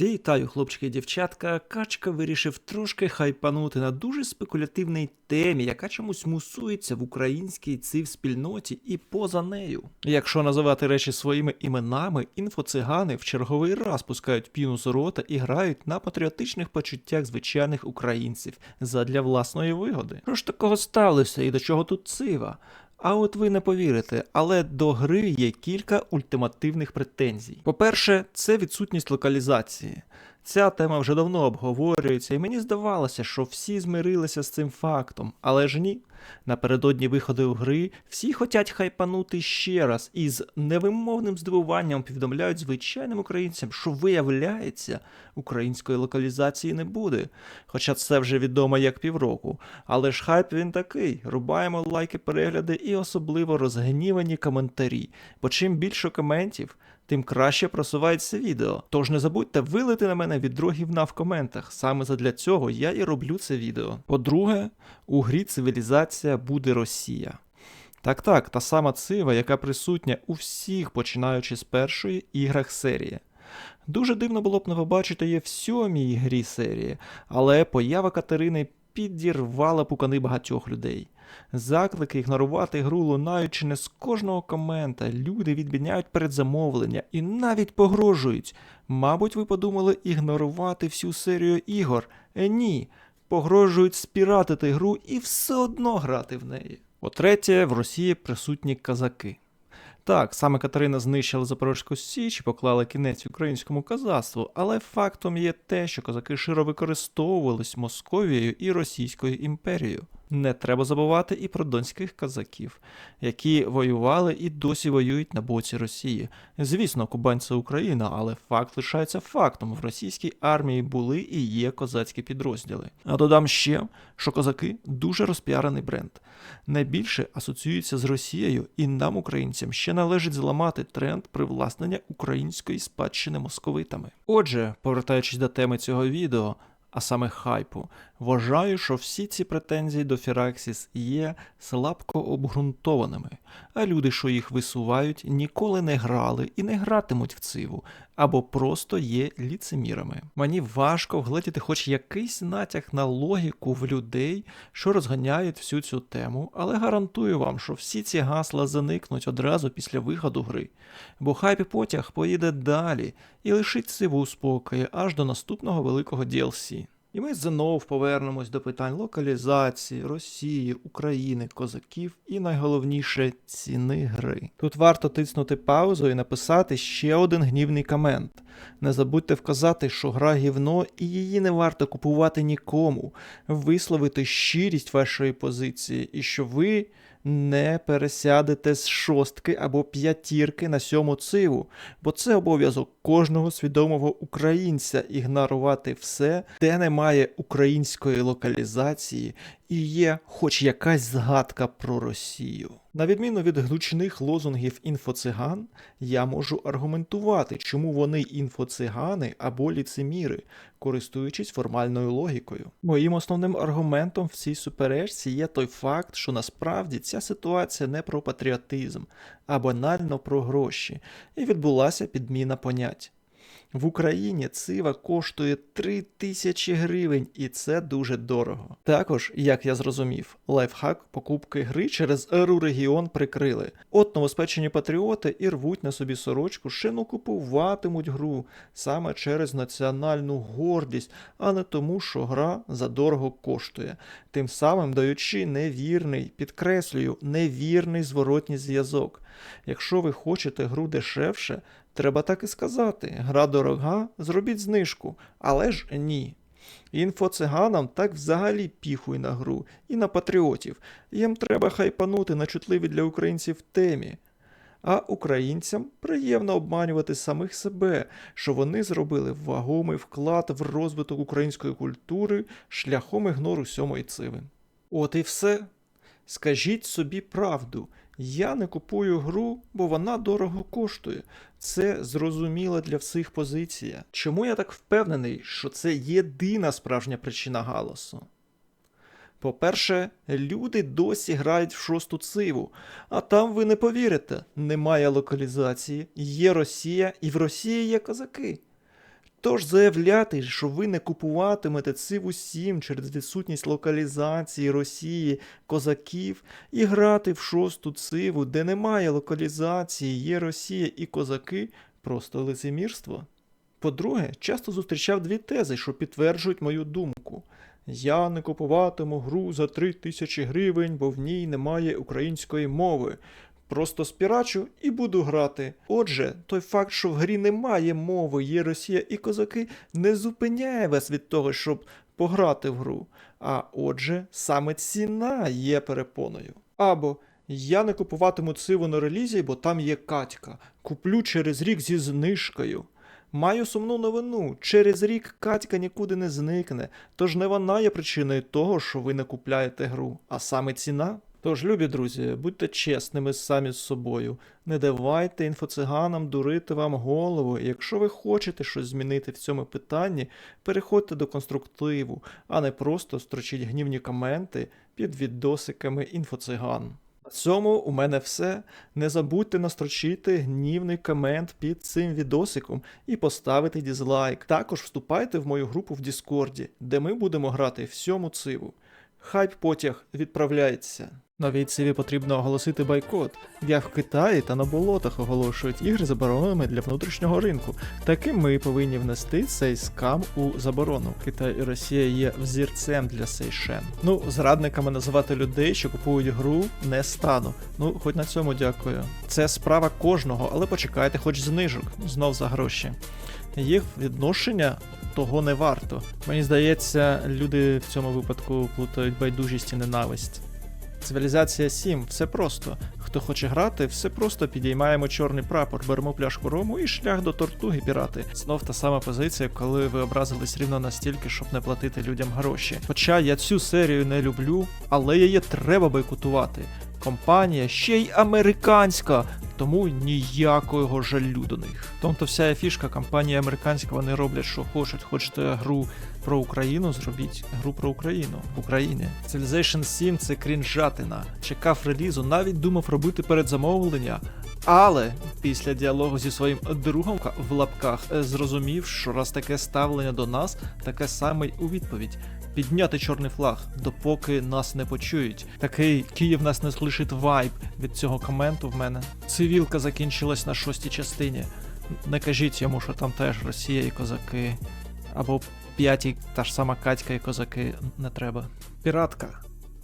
Вітаю, хлопчики і дівчатка. Качка вирішив трошки хайпанути на дуже спекулятивній темі, яка чомусь мусується в українській цив спільноті і поза нею. Якщо називати речі своїми іменами, інфоцигани в черговий раз пускають піну з рота і грають на патріотичних почуттях звичайних українців задля власної вигоди. Що ж такого сталося і до чого тут цива? А от ви не повірите, але до гри є кілька ультимативних претензій. По-перше, це відсутність локалізації. Ця тема вже давно обговорюється, і мені здавалося, що всі змирилися з цим фактом, але ж ні. Напередодні виходу гри всі хотять хайпанути ще раз і з невимовним здивуванням повідомляють звичайним українцям, що виявляється, української локалізації не буде. Хоча це вже відомо як півроку. Але ж хайп він такий: рубаємо лайки, перегляди і особливо розгнівані коментарі. Бо чим більше коментів, тим краще просувається відео. Тож не забудьте вилити на мене відро гівна в коментах. Саме задля цього я і роблю це відео. По-друге, у грі цивілізація буде Росія. Так так, та сама цива, яка присутня у всіх, починаючи з першої іграх серії. Дуже дивно було б не побачити її в сьомій грі серії, але поява Катерини підірвала пукани багатьох людей. Заклики ігнорувати гру лунають не з кожного комента. Люди відміняють передзамовлення і навіть погрожують. Мабуть, ви подумали ігнорувати всю серію ігор. Е, ні, погрожують спіратити гру і все одно грати в неї. По-третє, в Росії присутні казаки. Так, саме Катерина знищила Запорозьку Січ і поклала кінець українському казацтву, але фактом є те, що козаки широ використовувались Московією і Російською імперією. Не треба забувати і про донських казаків, які воювали і досі воюють на боці Росії. Звісно, Кубань це Україна, але факт лишається фактом: в російській армії були і є козацькі підрозділи. А додам ще, що козаки дуже розпіарений бренд. Найбільше асоціюється з Росією, і нам, українцям, ще належить зламати тренд привласнення української спадщини московитами. Отже, повертаючись до теми цього відео а саме хайпу. Вважаю, що всі ці претензії до Firaxis є слабко обґрунтованими, а люди, що їх висувають, ніколи не грали і не гратимуть в циву, або просто є ліцемірами. Мені важко вгледіти хоч якийсь натяк на логіку в людей, що розганяють всю цю тему, але гарантую вам, що всі ці гасла заникнуть одразу після виходу гри, бо хайп потяг поїде далі і лишить циву у спокої аж до наступного великого DLC. І ми знов повернемось до питань локалізації, Росії, України, козаків і найголовніше ціни гри. Тут варто тиснути паузу і написати ще один гнівний комент. Не забудьте вказати, що гра гівно і її не варто купувати нікому, висловити щирість вашої позиції, і що ви не пересядете з шостки або п'ятірки на сьому циву, бо це обов'язок кожного свідомого українця ігнорувати все, де немає української локалізації і є хоч якась згадка про Росію. На відміну від гучних лозунгів інфоциган, я можу аргументувати, чому вони інфоцигани або ліцеміри, користуючись формальною логікою. Моїм основним аргументом в цій суперечці є той факт, що насправді ця ситуація не про патріотизм, а банально про гроші, і відбулася підміна понять. В Україні цива коштує 3 тисячі гривень, і це дуже дорого. Також, як я зрозумів, лайфхак покупки гри через Еру регіон прикрили. От новоспечені патріоти і рвуть на собі сорочку, ще ну купуватимуть гру саме через національну гордість, а не тому, що гра задорого коштує, тим самим даючи невірний, підкреслюю, невірний зворотній зв'язок. Якщо ви хочете гру дешевше, Треба так і сказати. Гра дорога, зробіть знижку, але ж ні. Інфоциганам так взагалі піхуй на гру і на патріотів. Їм треба хайпанути на чутливі для українців темі. А українцям приємно обманювати самих себе, що вони зробили вагомий вклад в розвиток української культури шляхом ігнору сьомої циви. От і все. Скажіть собі правду. Я не купую гру, бо вона дорого коштує. Це зрозуміла для всіх позиція. Чому я так впевнений, що це єдина справжня причина галасу? По-перше, люди досі грають в шосту циву, а там ви не повірите, немає локалізації, є Росія і в Росії є козаки. Тож заявляти, що ви не купуватимете циву 7 через відсутність локалізації Росії козаків, і грати в шосту циву, де немає локалізації, є Росія і козаки, просто лицемірство. По-друге, часто зустрічав дві тези, що підтверджують мою думку. Я не купуватиму гру за 3 тисячі гривень, бо в ній немає української мови. Просто спірачу і буду грати. Отже, той факт, що в грі немає мови, є Росія і козаки, не зупиняє вас від того, щоб пограти в гру. А отже, саме ціна є перепоною. Або я не купуватиму циву на релізі, бо там є Катька. Куплю через рік зі знижкою. Маю сумну новину. Через рік Катька нікуди не зникне, тож не вона є причиною того, що ви не купляєте гру, а саме ціна. Тож, любі друзі, будьте чесними самі з собою. Не давайте інфоциганам дурити вам голову. Якщо ви хочете щось змінити в цьому питанні, переходьте до конструктиву, а не просто строчіть гнівні коменти під відосиками інфоциган. На цьому у мене все. Не забудьте настрочити гнівний комент під цим відосиком і поставити дізлайк. Також вступайте в мою групу в Діскорді, де ми будемо грати всьому циву. Хайп потяг відправляється. Новій циві потрібно оголосити бойкот. Як в Китаї та на болотах оголошують ігри забороненими для внутрішнього ринку. Таким ми повинні внести цей скам у заборону. Китай і Росія є взірцем для Сейшен. Ну, зрадниками називати людей, що купують гру, не стану. Ну, хоч на цьому дякую. Це справа кожного, але почекайте, хоч знижок, знов за гроші. Їх відношення того не варто. Мені здається, люди в цьому випадку плутають байдужість і ненависть. Цивілізація 7, все просто. Хто хоче грати, все просто підіймаємо чорний прапор, беремо пляшку рому і шлях до тортуги пірати. Знов та сама позиція, коли ви образились рівно настільки, щоб не платити людям гроші. Хоча я цю серію не люблю, але її треба бойкотувати. Компанія ще й американська, тому ніякого жалю до них. Тобто вся фішка, компанія американська, вони роблять, що хочуть. Хочете гру про Україну, зробіть гру про Україну в Україні. Civilization 7 це крінжатина. Чекав релізу, навіть думав робити передзамовлення. Але після діалогу зі своїм другом в лапках е, зрозумів, що раз таке ставлення до нас, таке саме й у відповідь. Підняти чорний флаг, допоки нас не почують. Такий Київ нас не слишить вайб від цього коменту в мене. Цивілка закінчилась на шостій частині. Не кажіть йому, що там теж Росія і козаки. Або п'ятій та ж сама Катька і козаки не треба. Піратка.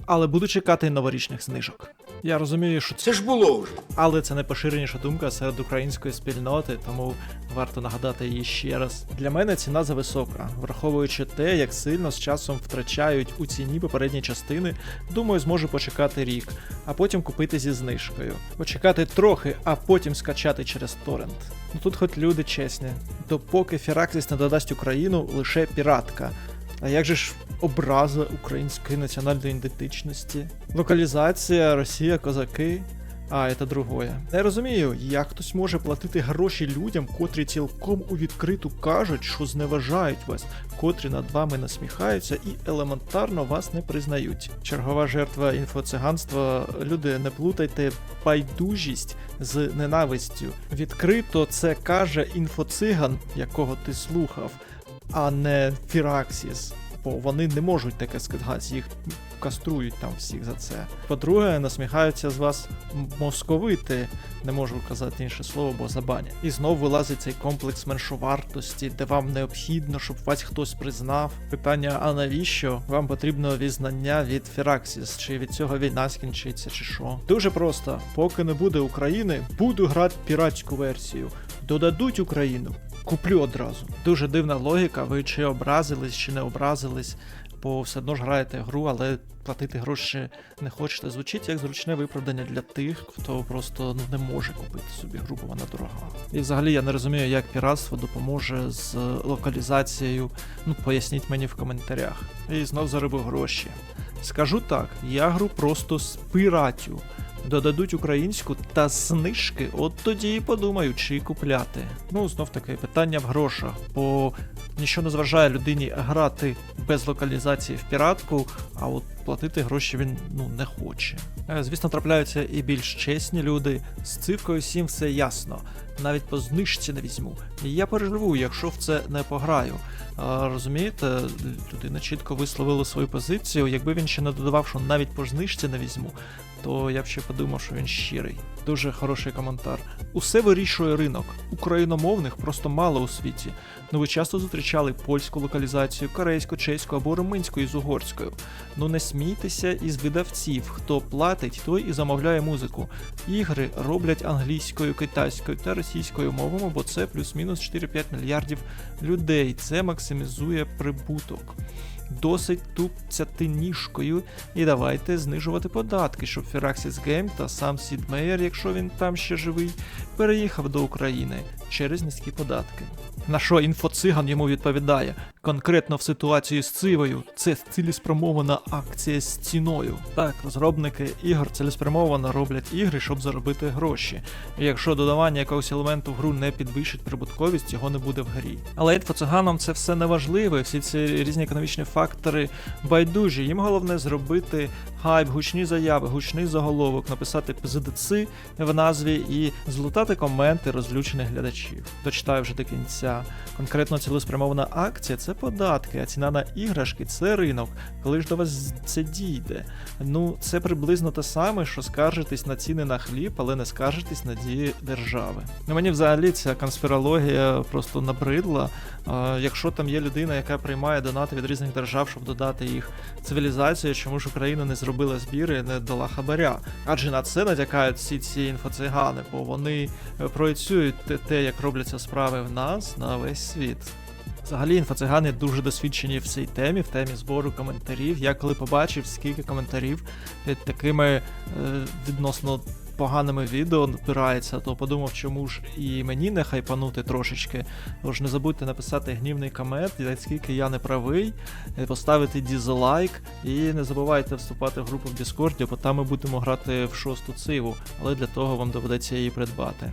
Але буду чекати новорічних знижок. Я розумію, що це ж було вже. але це найпоширеніша думка серед української спільноти, тому варто нагадати її ще раз. Для мене ціна зависока, враховуючи те, як сильно з часом втрачають у ціні попередні частини, думаю, зможу почекати рік, а потім купити зі знижкою. Почекати трохи, а потім скачати через торрент. Ну тут хоч люди чесні. Допоки Фіраксіс не додасть Україну, лише піратка. А як же ж образа української національної ідентичності? Локалізація, Росія, козаки. А, це другое. Не розумію, як хтось може платити гроші людям, котрі цілком у відкриту кажуть, що зневажають вас, котрі над вами насміхаються і елементарно вас не признають. Чергова жертва інфоциганства. Люди, не плутайте байдужість з ненавистю. Відкрито це каже інфоциган, якого ти слухав, а не Фіраксіс. Бо вони не можуть таке сказати, їх каструють там всіх за це. По-друге, насміхаються з вас московити, не можу казати інше слово, бо забанять. І знов вилазить цей комплекс меншовартості, де вам необхідно, щоб вас хтось признав. Питання: а навіщо? Вам потрібно візнання від Фіраксіс, чи від цього війна скінчиться, чи що? Дуже просто, поки не буде України, буду грати піратську версію. Додадуть Україну. Куплю одразу. Дуже дивна логіка, ви чи образились, чи не образились, бо все одно ж граєте гру, але платити гроші не хочете. Звучить як зручне виправдання для тих, хто просто не може купити собі гру, бо вона дорога. І взагалі я не розумію, як піратство допоможе з локалізацією. Ну, поясніть мені в коментарях. І знов заробив гроші. Скажу так, я гру просто спиратю. Додадуть українську та знижки, от тоді і подумаю, чи купляти. Ну, знов таки, питання в грошах, бо нічого не зважає людині грати без локалізації в піратку, а от платити гроші він ну не хоче. Е, Звісно, трапляються і більш чесні люди. З цивкою всім все ясно. Навіть по знижці не візьму. Я переживу, якщо в це не пограю. А, розумієте, людина чітко висловила свою позицію. Якби він ще не додавав, що навіть по знижці не візьму, то я б ще подумав, що він щирий. Дуже хороший коментар. Усе вирішує ринок. Україномовних просто мало у світі. Ну ви часто зустрічали польську локалізацію, корейську, чеську або румунську із угорською. Ну не смійтеся із видавців, хто платить, той і замовляє музику. Ігри роблять англійською, китайською та російською мовами, бо це плюс-мінус 4-5 мільярдів людей. Це максимізує прибуток. Досить тупцяти ніжкою і давайте знижувати податки, щоб Firaxis Game та сам Сід Мейер, якщо він там ще живий, переїхав до України через низькі податки. На що інфоциган йому відповідає? Конкретно в ситуації з цивою це цілеспрямована акція з ціною. Так, розробники ігор цілеспрямовано роблять ігри, щоб заробити гроші. І якщо додавання якогось елементу в гру не підвищить прибутковість, його не буде в грі. Але інфоциганам це все не важливо, всі ці різні економічні фактори байдужі. Їм головне зробити хайп, гучні заяви, гучний заголовок, написати ПЗДЦ в назві і злутати коменти розлючених глядачів. Дочитаю вже до кінця. Конкретно цілеспрямована акція це податки, а ціна на іграшки це ринок. Коли ж до вас це дійде? Ну, це приблизно те саме, що скаржитись на ціни на хліб, але не скаржитись на дії держави. Ну мені взагалі ця конспірологія просто набридла. Якщо там є людина, яка приймає донати від різних держав, щоб додати їх цивілізацію, чому ж Україна не зробила збір і не дала хабаря? Адже на це натякають всі ці інфоцигани, бо вони е, проєцюють те, те, як робляться справи в нас на весь світ. Взагалі інфоцигани дуже досвідчені в цій темі, в темі збору коментарів. Я коли побачив, скільки коментарів під такими е, відносно поганими відео набирається, то подумав, чому ж і мені не хайпанути трошечки. Тож не забудьте написати гнівний комент, наскільки я не правий, е, поставити дізлайк і не забувайте вступати в групу в Діскорді, бо там ми будемо грати в шосту циву, але для того вам доведеться її придбати.